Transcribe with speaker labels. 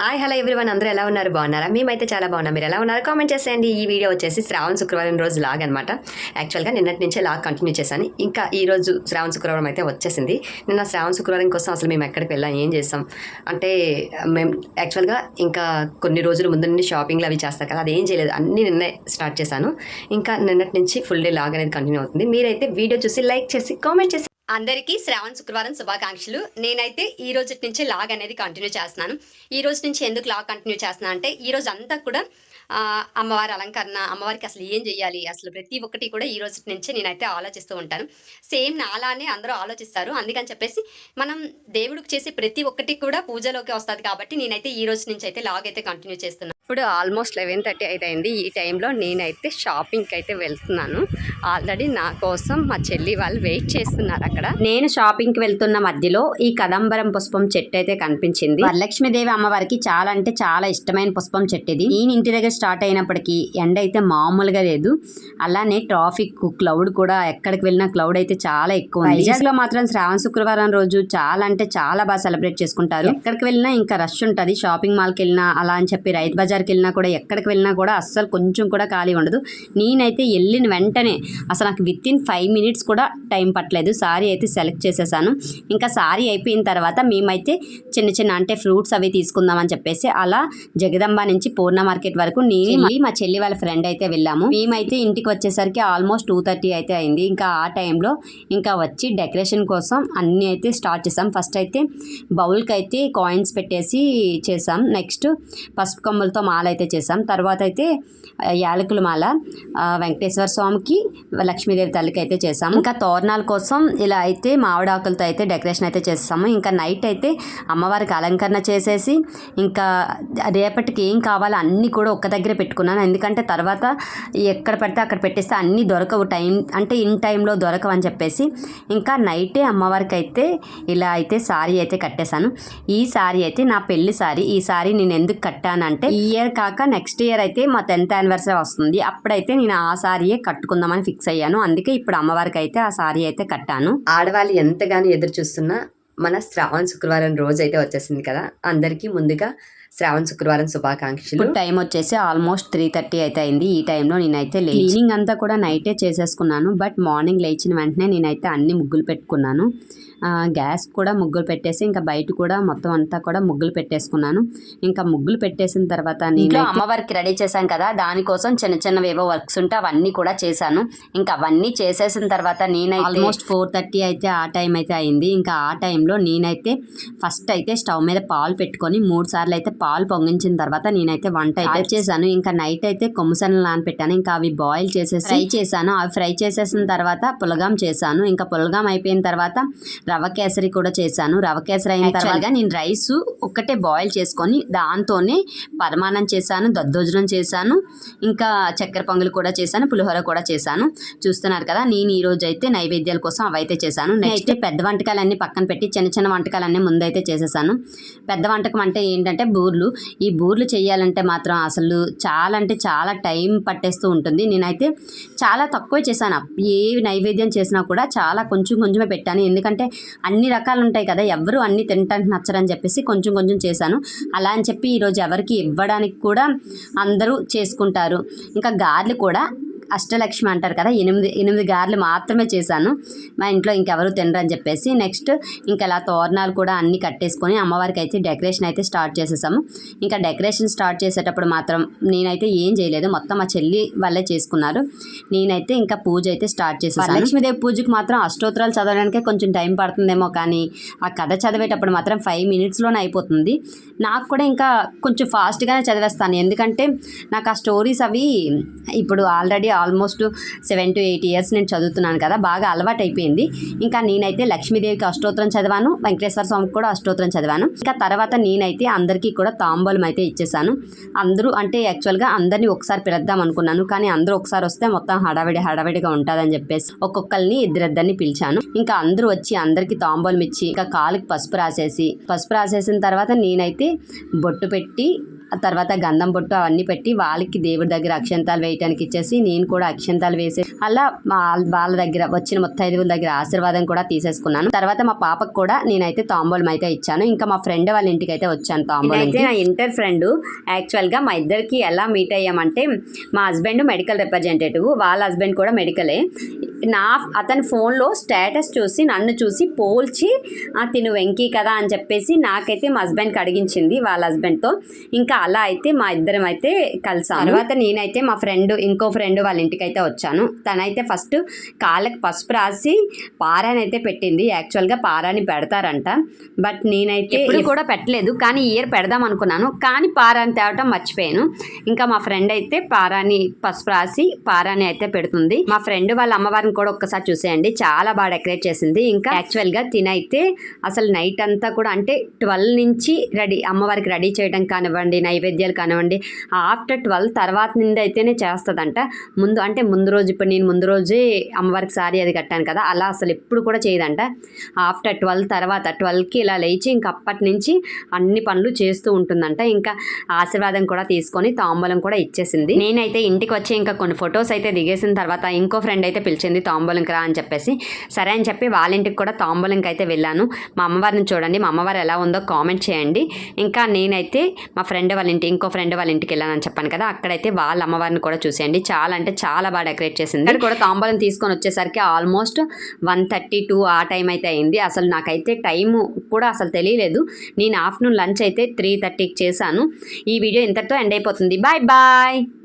Speaker 1: Hi hello everyone అందరూ ఎలా ఉన్నారు? బాగున్నారా? మేమైతే చాలా బాగున్నాం. మీరు ఎలా ఉన్నారు? కామెంట్ చేసేయండి. ఈ వీడియో వచ్చేసి శ్రావణ శుక్రవారం రోజు లాగ్ అనమాట యాక్చువల్గా నిన్నటి నుంచే లాగ్ కంటిన్యూ చేశాను. ఇంకా ఈ రోజు శ్రావణ శుక్రవారం అయితే వచ్చేసింది. నిన్న శ్రావణ శుక్రవారం కోసం అసలు మేము ఎక్కడికి వెళ్ళాం? ఏం చేస్తాం అంటే మేము యాక్చువల్గా ఇంకా కొన్ని రోజుల ముందు నుండి షాపింగ్లు అవి చేస్తారు కదా అది ఏం చేయలేదు. అన్నీ నిన్నే స్టార్ట్ చేశాను. ఇంకా నిన్నటి నుంచి ఫుల్ డే లాగ్ అనేది కంటిన్యూ అవుతుంది. మీరైతే వీడియో చూసి లైక్ చేసి కామెంట్ చేసి అందరికీ శ్రావణ శుక్రవారం శుభాకాంక్షలు. నేనైతే ఈ రోజు నుంచి లాగ్ అనేది కంటిన్యూ చేస్తున్నాను. ఈ రోజు నుంచి ఎందుకు లాగ్ కంటిన్యూ చేస్తున్నా అంటే ఈ రోజు అంతా కూడా అమ్మవారి అలంకరణ అమ్మవారికి అసలు ఏం చేయాలి అసలు ప్రతి ఒక్కటి కూడా ఈ రోజు నుంచి నేనైతే ఆలోచిస్తూ ఉంటాను. సేమ్ నాలానే అందరూ ఆలోచిస్తారు. అందుకని చెప్పేసి మనం దేవుడికి చేసే ప్రతి ఒక్కటి కూడా పూజలోకి వస్తుంది కాబట్టి నేనైతే ఈ రోజు నుంచి అయితే లాగ్ అయితే కంటిన్యూ చేస్తున్నాను ఇప్పుడు ఆల్మోస్ట్ లెవెన్ థర్టీ అయితే అయింది ఈ టైంలో నేనైతే షాపింగ్కి అయితే వెళ్తున్నాను. ఆల్రెడీ నా కోసం మా చెల్లి వాళ్ళు వెయిట్ చేస్తున్నారు అక్కడ.
Speaker 2: నేను షాపింగ్కి వెళ్తున్న మధ్యలో ఈ కదంబరం పుష్పం చెట్టు అయితే కనిపించింది. వరలక్ష్మీదేవి అమ్మవారికి చాలా అంటే చాలా ఇష్టమైన పుష్పం చెట్టు ఇది. నేను ఇంటి దగ్గర స్టార్ట్ అయినప్పటికీ ఎండ అయితే మామూలుగా లేదు. అలానే ట్రాఫిక్ క్లౌడ్ కూడా ఎక్కడికి వెళ్ళినా క్లౌడ్ అయితే చాలా ఎక్కువ ఉంది. వైజాగ్లో మాత్రం శ్రావణ శుక్రవారం రోజు చాలా అంటే చాలా బాగా సెలబ్రేట్ చేసుకుంటారు. ఎక్కడికి వెళ్ళినా ఇంకా రష్ ఉంటుంది. షాపింగ్ మాల్కి వెళ్ళినా అలా అని చెప్పి రైతు బజార్ బజార్కి వెళ్ళినా కూడా ఎక్కడికి వెళ్ళినా కూడా అస్సలు కొంచెం కూడా ఖాళీ ఉండదు. నేనైతే వెళ్ళిన వెంటనే అసలు నాకు విత్ ఇన్ ఫైవ్ మినిట్స్ కూడా టైం పట్టలేదు. సారీ అయితే సెలెక్ట్ చేసేసాను. ఇంకా సారీ అయిపోయిన తర్వాత మేమైతే చిన్న చిన్న అంటే ఫ్రూట్స్ అవి తీసుకుందామని చెప్పేసి అలా జగదంబ నుంచి పూర్ణ మార్కెట్ వరకు నేను మా చెల్లి వాళ్ళ ఫ్రెండ్ అయితే వెళ్ళాము. మేమైతే ఇంటికి వచ్చేసరికి ఆల్మోస్ట్ టూ థర్టీ అయితే అయింది. ఇంకా ఆ టైంలో ఇంకా వచ్చి డెకరేషన్ కోసం అన్నీ అయితే స్టార్ట్ చేసాం. ఫస్ట్ అయితే బౌల్కి అయితే కాయిన్స్ పెట్టేసి చేసాం. నెక్స్ట్ పసుపు కొమ్మలతో మాల అయితే చేసాం తర్వాత అయితే యాలకుల మాల వెంకటేశ్వర స్వామికి లక్ష్మీదేవి తల్లికి అయితే చేసాము ఇంకా తోరణాల కోసం ఇలా అయితే మామిడాకులతో అయితే డెకరేషన్ అయితే చేస్తాము. ఇంకా నైట్ అయితే అమ్మవారికి అలంకరణ చేసేసి ఇంకా రేపటికి ఏం కావాలో అన్నీ కూడా ఒక్క దగ్గర పెట్టుకున్నాను. ఎందుకంటే తర్వాత ఎక్కడ పడితే అక్కడ పెట్టేస్తే అన్నీ దొరకవు టైం అంటే ఇన్ టైంలో దొరకవు అని చెప్పేసి. ఇంకా నైటే అమ్మవారికి అయితే ఇలా అయితే సారీ అయితే కట్టేశాను. ఈ సారీ అయితే నా పెళ్ళి సారీ. ఈ సారీ నేను ఎందుకు కట్టానంటే ఈ ఇయర్ కాక నెక్స్ట్ ఇయర్ అయితే మా టెన్త్ యానివర్సరీ వస్తుంది. అప్పుడైతే నేను ఆ సారీయే కట్టుకుందామని ఫిక్స్ అయ్యాను. అందుకే ఇప్పుడు అమ్మవారికి అయితే ఆ సారీ అయితే కట్టాను.
Speaker 1: ఆడవాళ్ళు ఎంతగానో ఎదురు చూస్తున్నా మన శ్రావణ శుక్రవారం రోజు అయితే వచ్చేసింది కదా అందరికీ ముందుగా శ్రావణ శుక్రవారం శుభాకాంక్షలు.
Speaker 2: టైం వచ్చేసి ఆల్మోస్ట్ త్రీ థర్టీ అయితే అయింది ఈ టైంలో నేనైతే క్లీనింగ్ అంతా కూడా నైటే చేసేసుకున్నాను బట్ మార్నింగ్ లేచిన వెంటనే నేనైతే అన్ని ముగ్గులు పెట్టుకున్నాను. గ్యాస్ కూడా ముగ్గులు పెట్టేసి ఇంకా బయట కూడా మొత్తం అంతా కూడా ముగ్గులు పెట్టేసుకున్నాను. ఇంకా ముగ్గులు పెట్టేసిన తర్వాత నేను అమ్మవారికి రెడీ చేశాను కదా దానికోసం చిన్న చిన్నవి ఏవో వర్క్స్ ఉంటే అవన్నీ కూడా చేశాను. ఇంకా అవన్నీ చేసేసిన తర్వాత నేనైతే ఆల్మోస్ట్ ఫోర్ థర్టీ అయితే ఆ టైం అయితే అయింది ఇంకా ఆ టైంలో నేనైతే ఫస్ట్ అయితే స్టవ్ మీద పాలు పెట్టుకొని మూడు సార్లు అయితే పాలు పొంగించిన తర్వాత నేనైతే వంట అయితే చేశాను. ఇంకా నైట్ అయితే కొమ్ముసనలు నానపెట్టాను. ఇంకా అవి బాయిల్ చేసేసి ఫ్రై చేశాను. అవి ఫ్రై చేసేసిన తర్వాత పులగాం చేశాను. ఇంకా పులగాం అయిపోయిన తర్వాత రవ కేసరి కూడా చేశాను. రవ కేసరి అయిన తర్వాత నేను రైస్ ఒక్కటే బాయిల్ చేసుకొని దాంతోనే పరమాన్నం చేశాను. దద్దోజనం చేశాను. ఇంకా చక్కెర పొంగల్ కూడా చేశాను. పులిహోర కూడా చేశాను. చూస్తున్నారు కదా నేను ఈ రోజు అయితే నైవేద్యాల కోసం అవైతే చేశాను. నెక్స్ట్ పెద్ద వంటకాలన్నీ పక్కన పెట్టి చిన్న చిన్న వంటకాలన్నీ ముందైతే చేసేసాను. పెద్ద వంటకం అంటే ఏంటంటే బూర్లు. ఈ బూర్లు చేయాలంటే మాత్రం అసలు చాలా అంటే చాలా టైం పట్టేస్తూ ఉంటుంది. నేనైతే చాలా తక్కువ చేశాను. ఏ నైవేద్యం చేసినా కూడా చాలా కొంచెం కొంచెమే పెట్టాను. ఎందుకంటే అన్ని రకాలు ఉంటాయి కదా ఎవరు అన్ని తినటానికి నచ్చరని చెప్పేసి కొంచెం కొంచెం చేశాను. అలా అని చెప్పి ఈరోజు ఎవరికి ఇవ్వడానికి కూడా అందరూ చేసుకుంటారు. ఇంకా గార్లు కూడా అష్టలక్ష్మి అంటారు కదా ఎనిమిది ఎనిమిది గారెలు మాత్రమే చేశాను. మా ఇంట్లో ఇంకెవరు తినరని చెప్పేసి నెక్స్ట్ ఇంకా ఇలా తోరణాలు కూడా అన్ని కట్టేసుకొని అమ్మవారికి అయితే డెకరేషన్ అయితే స్టార్ట్ చేసేసాము. ఇంకా డెకరేషన్ స్టార్ట్ చేసేటప్పుడు మాత్రం నేనైతే ఏం చేయలేదు. మొత్తం మా చెల్లి వాళ్ళే చేసుకున్నారు. నేనైతే ఇంకా పూజ అయితే స్టార్ట్ చేసేసాను. లక్ష్మీదేవి పూజకి మాత్రం అష్టోత్తరాలు చదవడానికే కొంచెం టైం పడుతుందేమో కానీ ఆ కథ చదివేటప్పుడు మాత్రం ఫైవ్ మినిట్స్లోనే అయిపోతుంది. నాకు కూడా ఇంకా కొంచెం ఫాస్ట్గానే చదివేస్తాను. ఎందుకంటే నాకు ఆ స్టోరీస్ అవి ఇప్పుడు already almost seven to eight years నేను చదువుతున్నాను కదా బాగా అలవాటు అయిపోయింది ఇంకా నేనైతే లక్ష్మీదేవికి అష్టోత్తరం చదివాను వెంకటేశ్వర స్వామికి కూడా అష్టోత్తరం చదివాను. ఇంకా తర్వాత నేనైతే అందరికీ కూడా తాంబూలం అయితే ఇచ్చేసాను. అందరూ అంటే యాక్చువల్గా అందరినీ ఒకసారి పిలుద్దాం అనుకున్నాను కానీ అందరూ ఒకసారి వస్తే మొత్తం హడావిడి హడావిడిగా ఉంటుందని చెప్పేసి ఒక్కొక్కరిని ఇద్దరిద్దరిని పిలిచాను. ఇంకా అందరూ వచ్చి అందరికీ తాంబూలం ఇచ్చి ఇంకా కాలుకి పసుపు రాసేసి పసుపు రాసేసిన తర్వాత నేనైతే బొట్టు పెట్టి తర్వాత గంధం బొట్టు అవన్నీ పెట్టి వాళ్ళకి దేవుడి దగ్గర అక్షంతాలు వేయటానికి ఇచ్చేసి నేను కూడా అక్షంతాలు వేసి అలా వాళ్ళ వాళ్ళ దగ్గర వచ్చిన ముత్తైదువుల దగ్గర ఆశీర్వాదం కూడా తీసేసుకున్నాను. తర్వాత మా పాపకు కూడా నేనైతే తాంబూలం అయితే ఇచ్చాను. ఇంకా మా ఫ్రెండ్ వాళ్ళ ఇంటికి అయితే వచ్చాను తాంబూలం అయితే నా ఇంటర్ ఫ్రెండ్. యాక్చువల్గా మా ఇద్దరికి ఎలా మీట్ అయ్యామంటే మా హస్బెండ్ మెడికల్ రిప్రజెంటేటివ్ వాళ్ళ హస్బెండ్ కూడా మెడికలే. నా అతని ఫోన్లో స్టేటస్ చూసి నన్ను చూసి పోల్చి "ఆ, తిను వెంకీ కదా అని చెప్పేసి నాకైతే మా హస్బెండ్కి అడిగించింది వాళ్ళ హస్బెండ్తో. ఇంకా అలా అయితే మా ఇద్దరం అయితే కలిసాం తర్వాత? నేనైతే మా ఫ్రెండ్ ఇంకో ఫ్రెండ్ వాళ్ళ ఇంటికి అయితే వచ్చాను. తనైతే ఫస్ట్ కాళ్ళకి పసుపు రాసి పారాని అయితే పెట్టింది. యాక్చువల్గా పారాని పెడతారంట. బట్ నేనైతే ఎప్పుడు కూడా పెట్టలేదు. కానీ ఇయర్ పెడదాం అనుకున్నాను. కానీ పారాని తేవటం మర్చిపోయాను. ఇంకా మా ఫ్రెండ్ అయితే పారాని పసుపు రాసి పారాని అయితే పెడుతుంది. మా ఫ్రెండ్ వాళ్ళ అమ్మవారిని కూడా ఒక్కసారి చూసేయండి. చాలా బాగా డెకరేట్ చేసింది. ఇంకా యాక్చువల్గా తినైతే అసలు నైట్ అంతా కూడా అంటే ట్వెల్వ్ నుంచి రెడీ అమ్మవారికి రెడీ చేయడం కానివ్వండి నైవేద్యాలు కానివ్వండి ఆఫ్టర్ ట్వెల్వ్ తర్వాత నుండి అయితేనే చేస్తుందంట. ముందు అంటే ముందు రోజు ఇప్పుడు నేను ముందు రోజే అమ్మవారికి సారీ అది కట్టాను కదా అలా అసలు ఎప్పుడు కూడా చేయదంట. ఆఫ్టర్ ట్వెల్వ్ తర్వాత ట్వెల్వ్కి ఇలా లేచి ఇంకా అప్పటి నుంచి అన్ని పనులు చేస్తూ ఉంటుందంట. ఇంకా ఆశీర్వాదం కూడా తీసుకొని తాంబూలం కూడా ఇచ్చేసింది. నేనైతే ఇంటికి వచ్చి ఇంకా కొన్ని ఫొటోస్ అయితే దిగేసిన తర్వాత ఇంకో ఫ్రెండ్ అయితే పిలిచింది తాంబూలంకి రా అని చెప్పేసి. సరే అని చెప్పి వాళ్ళ ఇంటికి కూడా తాంబూలంకి అయితే వెళ్ళాను. మా అమ్మవారిని చూడండి మా అమ్మవారు ఎలా ఉందో కామెంట్ చేయండి. ఇంకా నేనైతే మా ఫ్రెండ్ వాళ్ళ ఇంటి ఇంకో ఫ్రెండ్ వాళ్ళ ఇంటికి వెళ్ళానని చెప్పాను కదా అక్కడైతే వాళ్ళ అమ్మవారిని కూడా చూసేయండి. చాలా అంటే చాలా బాగా డెకరేట్ చేసింది. అక్కడ కూడా తాంబూలం తీసుకొని వచ్చేసరికి ఆల్మోస్ట్ వన్ థర్టీ టూ ఆ టైం అయితే అయింది. అసలు నాకైతే టైం కూడా అసలు తెలియలేదు. నేను ఆఫ్టర్నూన్ లంచ్ అయితే త్రీ థర్టీకి చేశాను. ఈ వీడియో ఇంతటితో ఎండ్ అయిపోతుంది. Bye bye.